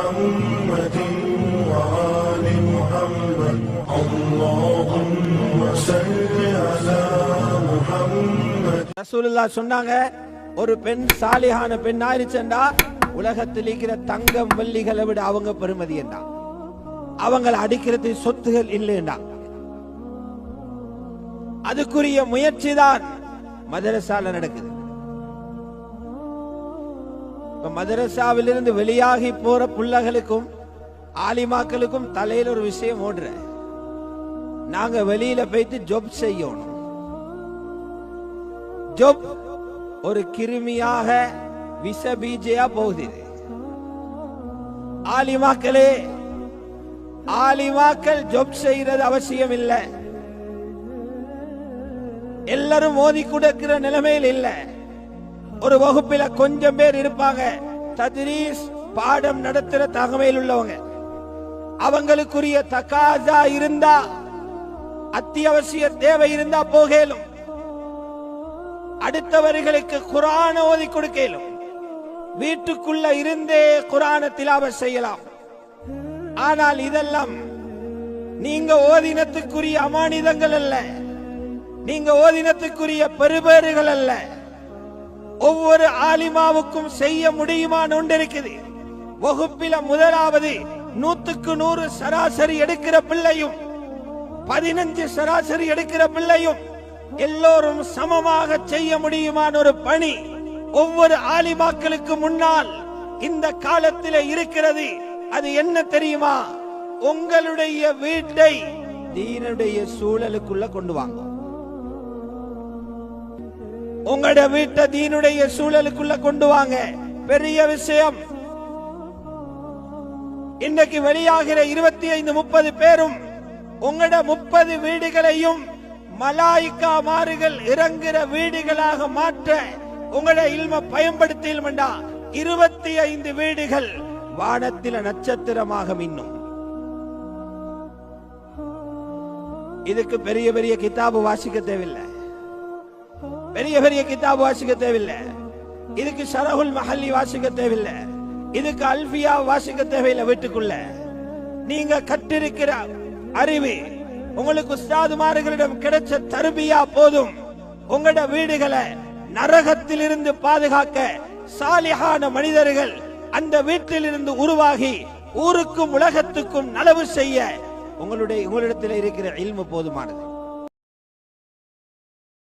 محمد وآل محمد اللهم صل على محمد ரசூலுல்லா சொன்னாங்க ஒரு பெண் சாலிஹான பெண் ஆயிருச்சண்டா உலகத்தில் இருக்கிற தங்கம் வெள்ளிகளை விட அவங்க பெருமதி என்றா அவங்களை அடிக்கிறது சொத்துகள் இல்லைண்டா அதுக்குரிய முயற்சி தான் மதரசால நடக்குது இப்ப மதரசாவிலிருந்து வெளியாகி போற புள்ளகளுக்கும் ஆலிமாக்களுக்கும் தலையில ஒரு விஷயம் ஓடுற. நாங்க வெளியில போயிட்டு ஜொப் செய்யணும். ஜொப் ஒரு கிருமியாக விஷ பீஜையா போகுது ஆலிமாக்களே ஆலிமாக்கள் ஜொப் செய்யறது அவசியம் இல்லை. எல்லாரும் மோதி கொடுக்கிற நிலைமையில் இல்லை. ஒரு வகுப்பில கொஞ்சம் பேர் இருப்பாங்க. தத்ரீஸ் பாடம் நடத்துற தகமையில் உள்ளவங்க. அவங்களுக்குரிய தகாசா இருந்தா அத்தியாவசிய தேவை இருந்தா போகலும். அடுத்தவர்களுக்கு குரான ஓதி கொடுக்கலும். வீட்டுக்குள்ள இருந்தே குரான திலாவ செய்யலாம். ஆனால் இதெல்லாம் நீங்க ஓதினத்துக்குரிய அமானிதங்கள் அல்ல. நீங்க ஓதினத்துக்குரிய பெருபேறுகள் அல்ல. ஒவ்வொரு ஆலிமாவுக்கும் செய்ய முடியுமான்னு ஒன்று இருக்குது வகுப்பில முதலாவது நூத்துக்கு நூறு சராசரி எடுக்கிற பிள்ளையும் பதினஞ்சு சராசரி எடுக்கிற பிள்ளையும் எல்லோரும் சமமாக செய்ய முடியுமான ஒரு பணி ஒவ்வொரு ஆலிமாக்களுக்கு முன்னால் இந்த காலத்தில் இருக்கிறது. அது என்ன தெரியுமா? உங்களுடைய வீட்டை தீனுடைய சூழலுக்குள்ள கொண்டு வாங்க. உங்களோட வீட்டை தீனுடைய சூழலுக்குள்ள கொண்டு வாங்க. பெரிய விஷயம். இன்னைக்கு வெளியாகிற இருபத்தி ஐந்து முப்பது பேரும் உங்களோட முப்பது வீடுகளையும் மலாய்க்கா மாறுகள் இறங்குற வீடுகளாக மாற்ற உங்களோட இல்ம பயன்படுத்தியல்மண்டா இருபத்தி ஐந்து வீடுகள் வானத்தில நட்சத்திரமாக மின்னும். இதுக்கு பெரிய பெரிய கிதாபு வாசிக்க தேவையில்லை. பெரிய பெரிய கிதாப் வாசிக்க தேவையில்லை. இதுக்கு ஷரஹுல் மஹல்லி வாசிக்க தேவையில்லை. இதுக்கு அல்பியா வாசிக்க தேவையில்லை வீட்டுக்குள்ள. நீங்க கற்றிருக்கிற அறிவு உங்களுக்கு உஸ்தாதுமார்களிடம் கிடைச்ச தருபியா போதும். உங்களோட வீடுகளை நரகத்திலிருந்து பாதுகாக்க சாலிஹான மனிதர்கள் அந்த வீட்டிலிருந்து உருவாகி ஊருக்கும் உலகத்துக்கும் நலவு செய்ய உங்களுடைய உங்களிடத்தில் இருக்கிற இல்மு போதுமானது.